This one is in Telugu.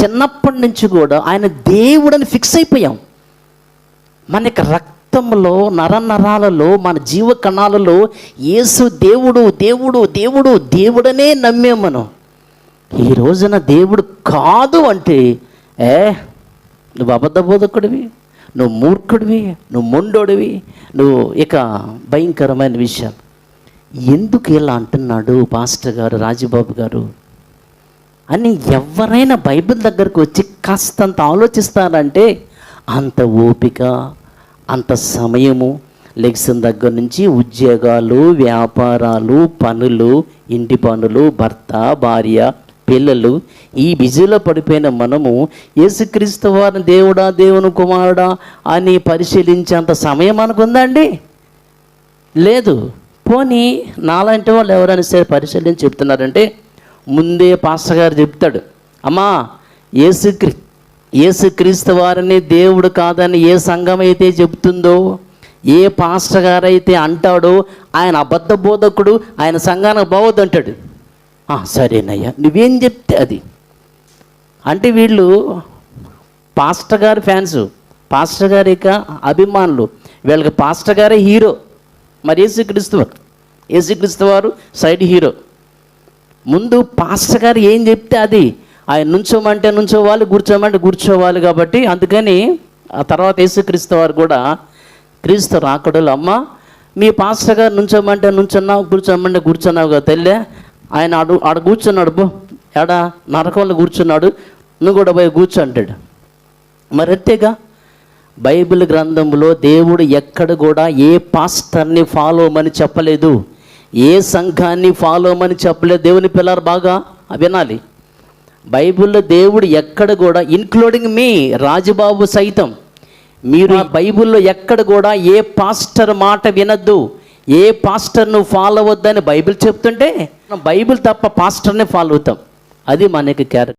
చిన్నప్పటి నుంచి కూడా ఆయన దేవుడని ఫిక్స్ అయిపోయాం. మనకి రక్తంలో నర నరాలలో మన జీవ కణాలలో యేసు దేవుడు దేవుడు దేవుడు దేవుడనే నమ్మాం మనం. ఈ రోజున దేవుడు కాదు అంటే ఏ నువ్వు అబద్ధ బోధకుడివి నువ్వు మూర్ఖుడివి నువ్వు మొండోడివి నువ్వు ఇక భయంకరమైన విషయం ఎందుకు ఇలా అంటున్నాడు పాస్టర్ గారు రాజబాబు గారు? అని ఎవరైనా బైబిల్ దగ్గరకు వచ్చి కాస్తంత ఆలోచిస్తారంటే అంత ఓపిక అంత సమయము లెగ్సిన దగ్గర నుంచి ఉద్యోగాలు వ్యాపారాలు పనులు ఇంటి పనులు భర్త భార్య పిల్లలు ఈ బిజీలో పడిపోయిన మనము యేసుక్రీస్తు వారిని దేవుడా దేవుని కుమారుడా అని పరిశీలించేంత సమయం అనుకుందండి లేదు. పోనీ నాలాంటి వాళ్ళు ఎవరైనా సరే పరిశీలించి చెప్తున్నారంటే ముందే పాస్టర్ గారు చెప్తాడు అమ్మా యేసుక్రీ ఏసుక్రీస్తు వారిని దేవుడు కాదని ఏ సంఘం అయితే చెబుతుందో ఏ పాస్టర్ గారైతే అంటాడో ఆయన అబద్ధ బోధకుడు ఆయన సంఘానికి బావద్దు అంటాడు. సరేనయ్యా నువ్వేం చెప్తే అది. అంటే వీళ్ళు పాస్టర్ గారి ఫ్యాన్స్ పాస్టర్ గారి యొక్క అభిమానులు వీళ్ళకి పాస్టర్ గారే హీరో. మరి ఏసుక్రీస్తు వారు ఏసుక్రీస్తు వారు సైడ్ హీరో. ముందు పాస్టర్ గారు ఏం చెప్తే అది? ఆయన నుంచోమంటే నుంచోవాలి కూర్చోమంటే కూర్చోవాలి కాబట్టి అందుకని ఆ తర్వాత యేసుక్రీస్తు వారు కూడా క్రీస్తు రాకడలు అమ్మ మీ పాస్టర్ గారు నుంచోమంటే నుంచున్నావు కూర్చోమంటే కూర్చున్నావు కదా తెల్లే ఆయన అడు ఆడ కూర్చున్నాడు బో ఎడా నరకంలో కూర్చున్నాడు నువ్వు కూడా పోయి కూర్చో అంటాడు. మరి అంతేగా? బైబిల్ గ్రంథంలో దేవుడు ఎక్కడ కూడా ఏ పాస్టర్ని ఫాలో అవ్వమని చెప్పలేదు. ఏ సంఘాన్ని ఫాలో అవ్వమని చెప్పలేదు? దేవుని పిల్లలు బాగా వినాలి. బైబిల్లో దేవుడు ఎక్కడ కూడా ఇన్క్లూడింగ్ మీ రాజుబాబు సైతం మీరు ఆ బైబిల్లో ఎక్కడ కూడా ఏ పాస్టర్ మాట వినద్దు ఏ పాస్టర్ను ఫాలో అవ్వద్దని బైబిల్ చెప్తుంటే బైబిల్ తప్ప పాస్టర్నే ఫాలో అవుతాం. అది మనకి క్యారెక్టర్